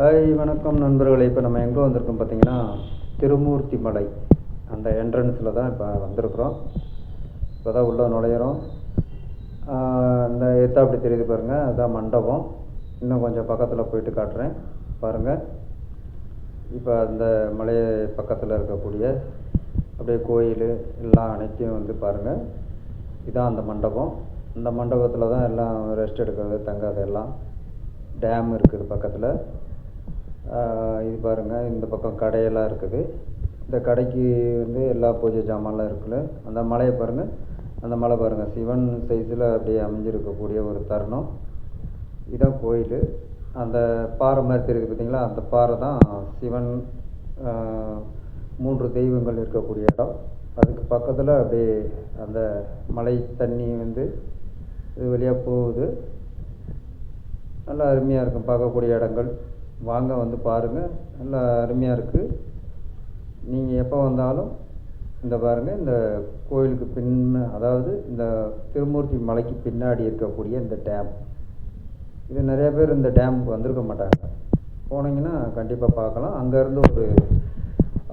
Hi வணக்கம் நண்பர்களே. இப்போ நம்ம எங்கே வந்திருக்கோம் பார்த்தீங்கன்னா திருமூர்த்தி மலை அந்த என்ட்ரன்ஸில் தான் இப்போ வந்திருக்கிறோம். இப்போ தான் உள்ளே நுழையிறோம். இந்த எத்தா அப்படி தெரியுது பாருங்கள் அதுதான் மண்டபம். இன்னும் கொஞ்சம் பக்கத்தில் போயிட்டு காட்டுறேன். பாருங்கள் இப்போ அந்த மலை பக்கத்தில் இருக்கக்கூடிய அப்படியே கோயில் எல்லாம் அனைத்தையும் வந்து பாருங்கள் இதான் அந்த மண்டபம். இந்த மண்டபத்தில் தான் எல்லாம் ரெஸ்ட் எடுக்கிறது தங்காது எல்லாம். டேம் இருக்குது பக்கத்தில். இது பாருங்கள் இந்த பக்கம் கடையெல்லாம் இருக்குது. இந்த கடைக்கு வந்து எல்லா பூஜை ஜாமான்லாம் இருக்குல்ல அந்த மலையை பாருங்கள் அந்த மலை பாருங்கள் சிவன் சைஸில் அப்படியே அமைஞ்சிருக்கக்கூடிய ஒரு தருணம். இதான் கோயில். அந்த பாறை மாதிரி தெரியுது பார்த்தீங்களா அந்த பாறை தான் சிவன் மூன்று தெய்வங்கள் இருக்கக்கூடிய இடம். அதுக்கு பக்கத்தில் அப்படியே அந்த மலை தண்ணி வந்து இது வழியாக போகுது. நல்லா அருமையாக இருக்கும் பார்க்கக்கூடிய இடங்கள். வாங்க வந்து பாருங்கள் நல்லா அருமையாக இருக்குது நீங்கள் எப்போ வந்தாலும் இந்த பாருங்கள் இந்த கோயிலுக்கு பின்ன அதாவது இந்த திருமூர்த்தி மலைக்கு பின்னாடி இருக்கக்கூடிய இந்த டேம் இது நிறைய பேர் இந்த டேமுக்கு வந்திருக்க மாட்டாங்க. போனீங்கன்னா கண்டிப்பாக பார்க்கலாம். அங்கேருந்து ஒரு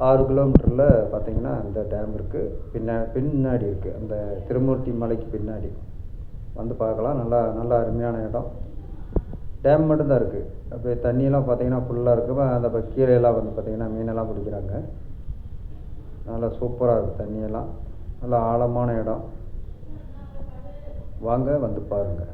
ஆறு கிலோமீட்டரில் பார்த்தீங்கன்னா இந்த டேம் இருக்குது பின்னா பின்னாடி இருக்குது அந்த திருமூர்த்தி மலைக்கு பின்னாடி. வந்து பார்க்கலாம். நல்லா நல்லா அருமையான இடம். டேம் மட்டும்தான் இருக்குது அப்படியே தண்ணியெல்லாம் பார்த்தீங்கன்னா ஃபுல்லாக இருக்குது அந்த ப- எல்லாம் வந்து பார்த்தீங்கன்னா மீனெல்லாம் பிடிக்கிறாங்க. நல்லா சூப்பராக இருக்குது தண்ணியெல்லாம். நல்லா ஆழமான இடம். வாங்க வந்து பாருங்கள்